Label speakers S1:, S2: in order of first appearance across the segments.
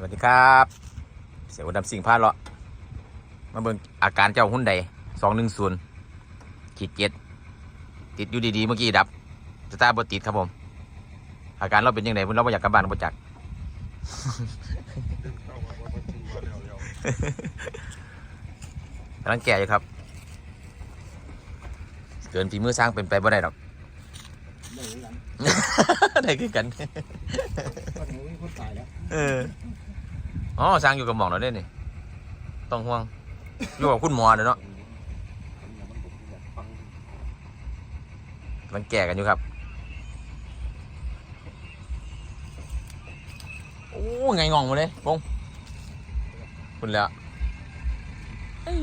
S1: สวัสดีครับ เสียอุดมสิ่งพาเลาะมาเบิ่งอาการเจ้าหุ้นใดสองหนึ่งศูนย์ขีดเจ็ดติดอยู่ดีๆเมื่อกี้ดับสตาร์บติดครับผม อาการเราเป็นยังไงเราไม่อยากกลับบ้านบ่จักกำลังแก่อยู่ครับ เกินฝีมือสร้างเป็นไปบ่ได้หรอกได้คือกัน
S2: คนตายแล้ว
S1: เออ อ๋อสร้างอยู่กับหมองเราได้นี่ต้องห่วง อยู่กับคุณหมอเด้อเนาะมันแก่กันอยู่ครับ โอ้ไงงองมาเลยปงคุณแล้วเอ้ย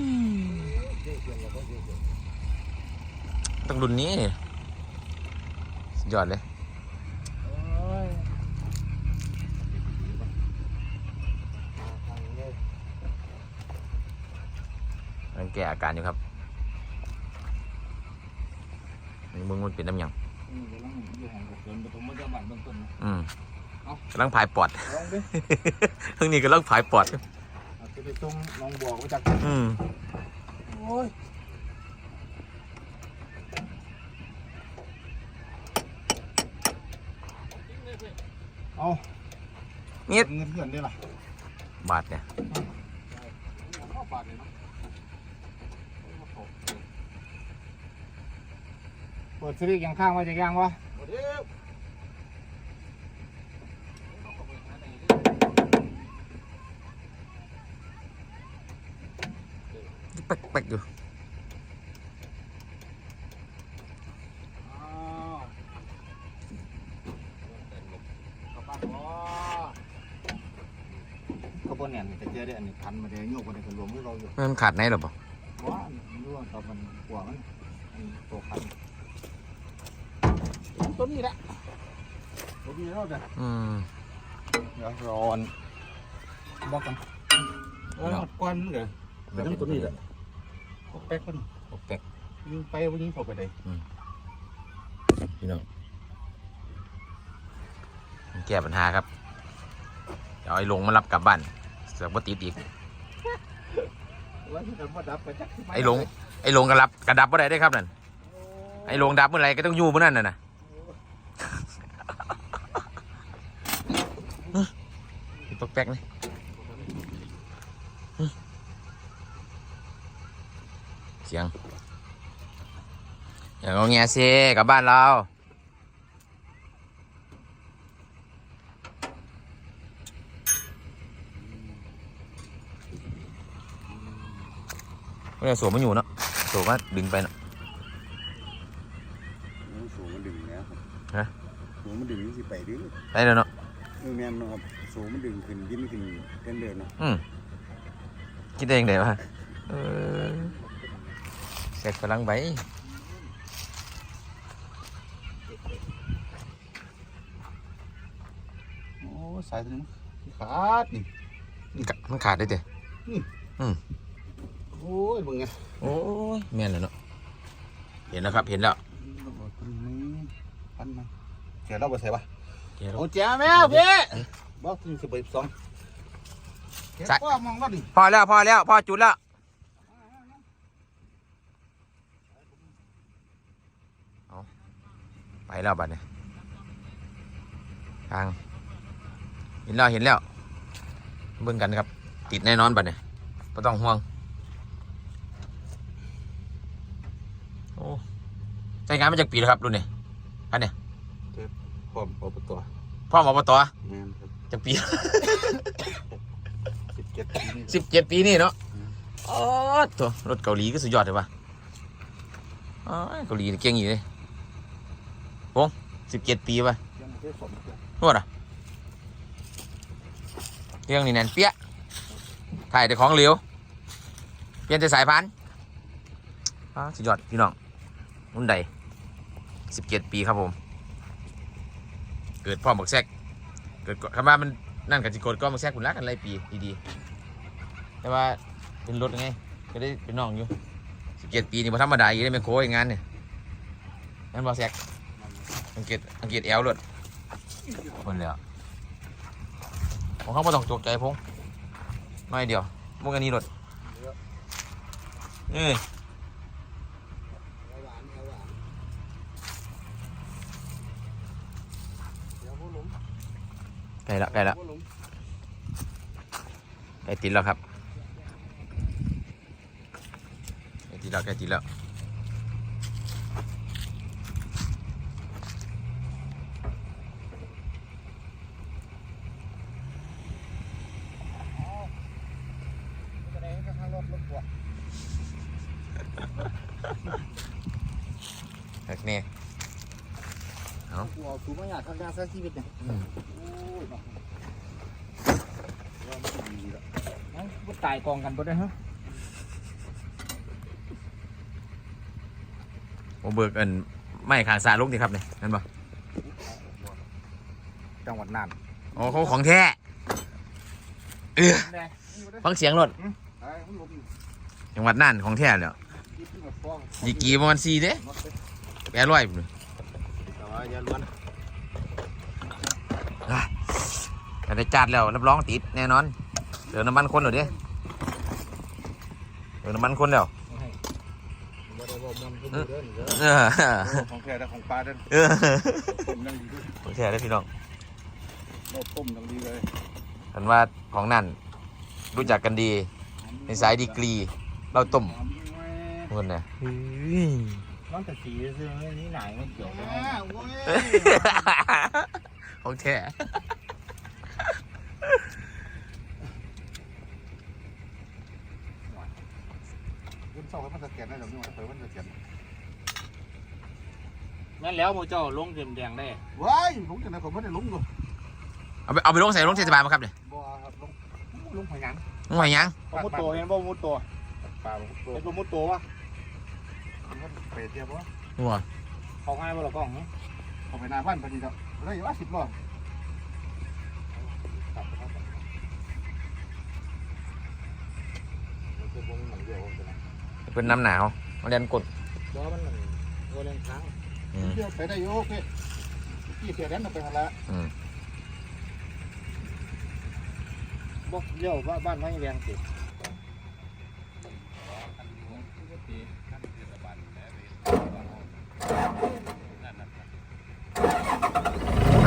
S1: ต้องรุ่นนี้ สุดยอดเลย มันแก้อาการอยู่ครับนี่มึงมันเป็นน้ำหยัง
S2: อืมกำลังอยู่ห้องฉุกเฉินปฐมพยาบาลเบื้องต้นนะ
S1: อืม
S2: เอ้า
S1: กำลังผายปอด
S2: ลองดิ
S1: เพิ่งนี้กำลังผายปอด
S2: อาจจะไปส่งน้องบอกมาจาก
S1: อืม
S2: โอ้ยเอา
S1: เงียบ
S2: เงินเพื่อนได้ล่ะ
S1: บาดเนี่ย
S2: เข้าปากเลยเนาะเปิ ดสลิกยังข้างไว้จะยังวะ
S1: แป๊กๆอยู่
S2: อ้าวเข้าปากบ่ขบวนเนี่ยจะเจอได้อันนี้พันมาได้โยกมาได้กันรวมมือเราอยู่
S1: มันขาดไหนหรอปะ
S2: ว่าร่วงต่อมันหัวมันอันตัวคัน ตัวนี้แหละตัวนี้แล้วจ้ะ
S1: อืม
S2: เดี๋ยวรอนบอกกันเออควันเหรอแต่ต้องตัวนี้แหละแป๊กคน
S1: โอ้แป๊ก
S2: ยิงไปวันยิงเข้าไปได้
S1: พี่น้องมันแก้ปัญหาครับเดี๋ยวไอ้ลงมารับกลับบ้านเสือกบ่ติดอีก
S2: ว่าที่กันว่าดับไปจัก
S1: ไอ้ลงไอ้ลงกระรับกระดับบ่ได้ได้อครับนั่นไอ้ลงดับเมื่อไหรก็ต้องอยู่เมื่อนั้นน่ะนะ ปอกแป๊กนี่เสียง อย่างงอแงสิกลับบ้านเราเมื่อสวมมันอยู่เนาะสวมว่าดึงไปเนาะ
S3: สูงมันดึงแล้วครับ
S1: ฮะ
S3: สูงมันดึงสิไปดิ
S1: ได้แล้วเนาะ
S3: เออแม่นเนาะครับสูงมันดึงขึ้นยิ้มขึ้นเต้นเดินเนาะ
S1: อืมคิดได้ยังไงวะเออเสร็จพลังใบ
S2: โอ้สายตัวนี้ขาดนี่
S1: กะมันขาดได้เด้
S2: โอ้ยมึงไง
S1: โอ้ยแม่นแล้วเนาะเห็นแล้วครับเห็นแล้ว
S2: ตัวนี้พันมาเสียเราไปใส่ปะ
S1: เห็นแล้ว
S2: โอ้เจ้าแม่พี่บอกถึงสิบเอ็ดสองเก็บว่ามองก็ดิ
S1: พอแล้วพอแล้วพอจุดแล้วเอาไปแล้วบัดเนี่ยทางเห็นแล้วเห็นแล้วเบิ่งกันครับ ติดแน่นอนบัดเนี่ยไม่ต้องห่วงโอ้ใช้งานมาจากปีแล้วครับรุ่นนี้อันเนี่ย
S2: พร้อมเอาไปตัว
S1: พ่อหมอบต
S2: แม่นครับ
S1: จากปี
S2: สิบเจ็ดปีนี่
S1: สิบเจ็ดปีนี่เนาะอ๋อตัวรถเกาหลีก็สุดยอดเลยว่ะอ๋อเกาหลีเก่งอยู่เลยโอ้สิบเจ็ดปีว่ะ
S2: ยังไม่ได้สมเกียรติ
S1: นวดอะเครื่องนี่แน่นเปี้ยถ่ายแต่ของเหลวเปลี่ยนแต่สายพันธุ์อ๋อสุดยอดพี่น้องรุ่นใดสิบเจ็ดปีครับผม เกิดพ่อหมกแซกเกิดคำว่ามันนั่นกับจิโกดก็หมกแซกคุณรักกันหลายปีดีๆแต่ว่าเป็นรถไงก็ได้เป็นน้องอยู่สิบเจ็ดปีนี่พอธรรมดาอยู่ได้ไม่โค้ยงานเนี่ยนั่นบอแซกอังกฤษอังกฤษแอลรถคนแล้วของเขาไม่ต้องจกใจพงน้อยเดียวมุกอันนี้รถเอ้ย ใกล้ละใกล้ละใกล้ติดแล้วครับใกล้ติดแล้วใกล้ติดแล้วแท็กนี่
S2: กูเอา กูไม่อยากทำงานสักชีวิตเนี่ย
S1: อืม
S2: โอ้ยบักว่ามันดีละ
S4: เอ้าบ่ตายกองกันบ่ได้ฮะ
S1: ผมเบิกเอินไม่ขางสาลุกนี่ครับเนี่ยนั่นปะ
S2: จังหวัดน่าน
S1: โอ้เขาของแท้เออ
S4: แดง
S1: ฟังเสียงรถ
S2: ไอ้มันหลบ
S1: จังหวัดน่านของแท้เลย
S2: ยิบขึ้นมาฟ้อง
S1: ยีกีประมาณสี่เด้
S2: น็อตไป
S1: แปรร้อยพุ่น
S2: แต่ว่าอย่าล้วน
S1: อะแต่ได้จัดแล้วรับรองติดแน่นอนเติมน้ำมันคนเหรอเด้เติมน้ำมันคนแล้ว
S2: บ่ได้บ่มันก็ดูเด้อนี่เด้อ
S1: เออ
S2: ของแท้แต่ของปลาเด้อ
S1: เออ
S2: ต้มดังดีด้วย
S1: ของแท้ได้อพี่น้อง
S2: เราต้มดังดีเลย
S1: ฉันว่าของนั่นรู้จักกันดีในสายดีกรีเราต้มคนน่ะ
S4: น้องแต่สีซื่อๆนี่ไหนไม่เกี่ยวเลย
S2: อ่าโว้ย
S1: ของแท้
S2: คุณเศร้าให้มันสแกนได้หรือไม่ไปมันสแกน
S4: งั้นแล้วหมูเจ้าลงเต็มแดงได้
S2: ว้ายลงจากไหนผมไม่ได้ลงเลย
S1: เอาไปเอาไปลงใส่ลงเทศบาลมาครับเนี่ย
S2: บ่ครับลงลงพยัง
S1: ลงไปยัง
S4: บ่มุดตัวเห็นบ่มุดตัว
S2: ปลาลงตัว
S4: เห็นบ่มุดตัววะ
S2: มันเปรตเทียบวะ
S1: หัว
S4: เขาง่ายบ่ล่ะกล้องหึ
S2: เอาไปหน้าบ้านพอดีแล้ วได้ว่าสิบรอบ
S1: เป็นน้ำหนาวมันเรียนกด
S4: บ่มันมันโอเลนทาง
S1: อืม
S2: เที่ยวไปได้โยกพี่เสียนั้นไปหันละ
S1: อืม
S4: บ่เลี้ยวบ้านบ้านไม่แดงสิ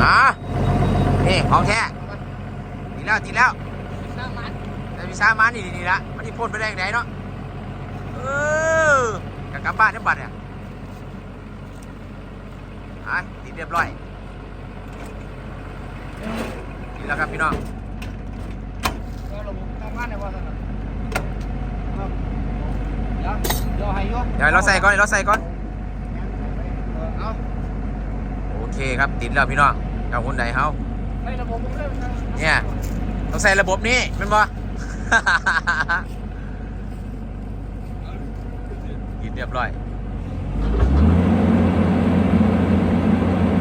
S1: อะนี่ของแท้ดีแล้วดีแล้วแต่วิสามันนี่นี่ละมันที่พ่นไปได้ยังไงเนาะเออกลับบ้านเนี่ยบัดเนี่ยอะติดเรียบร้อยดีแล้วครับพี่น้อง
S4: ก็ระบบทำงานได้ว่าซั่นน่ะครับเดี๋ยวเดี๋ยวให้อยู่
S1: เดี๋ยวเราใส่ก่อนเดี๋ยวเราใส่ก่อน
S4: เออเอา
S1: โอเคครับติดแล้วพี่น้อง เจ้าคนใดเฮา
S4: ให้ระบบผมเลยมัน
S1: เนี่ยต้องใส่ระบบนี้เป็นบ่กินเรียบร้อย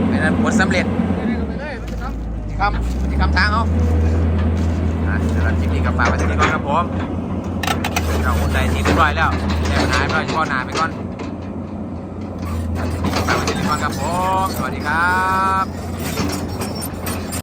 S1: เป็นนั้นผลสำเร็จ
S4: ไปเลยไปเลยมันจะทำ
S1: ที่คำที่คำทางเขาอะเดี๋ยวเราจิบดีกับฝากไว้ที่นี่ก่อนครับผมเราคนใดที่เรียบร้อยแล้วแก้ปัญหาเรียบร้อยเฉพาะหน้าไปก่อนฝากไว้ที่นี่ก่อนครับผม สวัสดีครับ